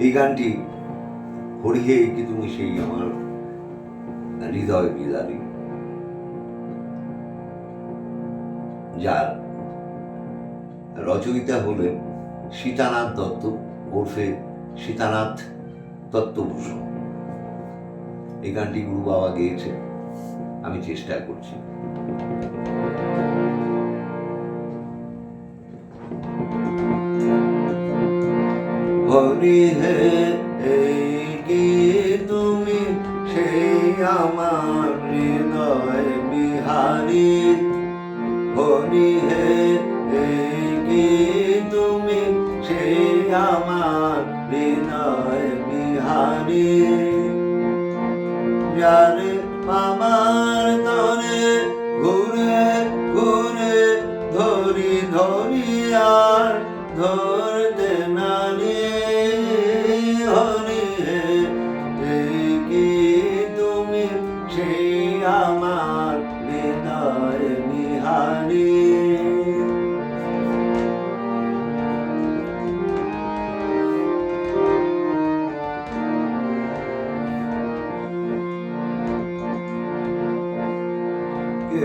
এই গানটি হরিহে কি তুমি সেই আমার হৃদয় বিলারি যার রচয়িতা হলেন সীতানাথ দত্ত, ওরফে সীতানাথ দত্তভূষণ এই গানটি গুরু বাবা গেয়েছে আমি চেষ্টা করছি। হরি হে কি তুমি? সেই আমার হৃদয় বিহারী। হরি হে কি তুমি? সেই আমার হৃদয় বিহারী। যারে আমার তরে ঘুরে ঘুরে, ধরি ধরি আর ধরতে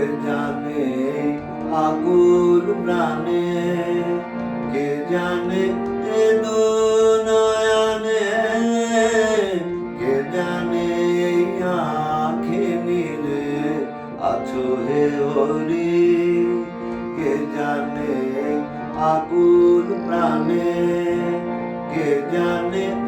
জানে? আগুর প্রাণে কে জানে? এ নয়নে কে জানে? আঁখে নীলে আছো কে জানে? আকুল প্রাণে কে জানে?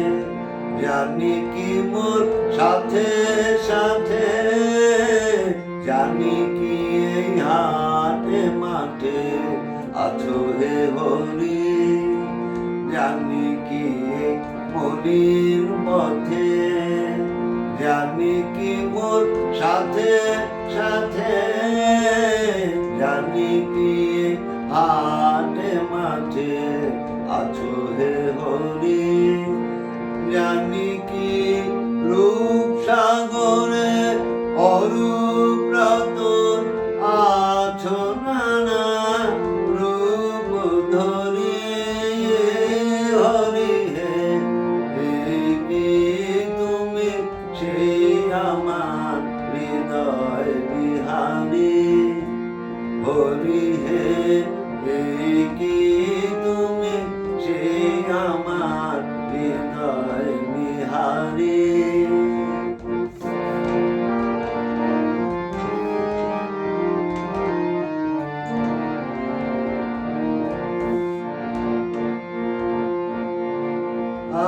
জানি কি মোর সাথে সাথে। জানি কি এই হাটে, মাঠে আছো হে হরি। জানি কি মলিন পথে জানি কি মোর সাথে সাথে। জানি কি হাটে, মাঠে আছো হে হরি। জানি কি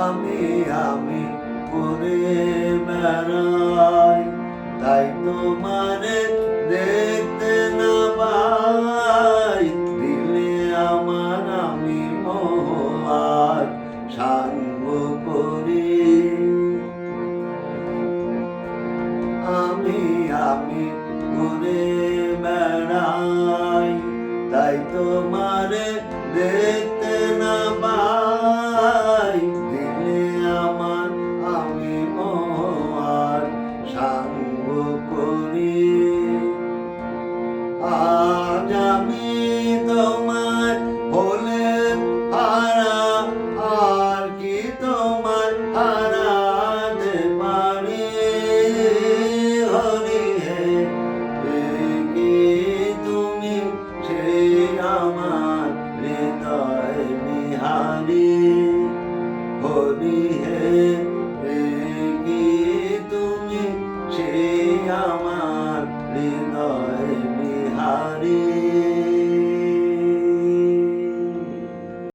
আমি আমি করে বেড়াই তাই তোমারে তোমারে দেখতে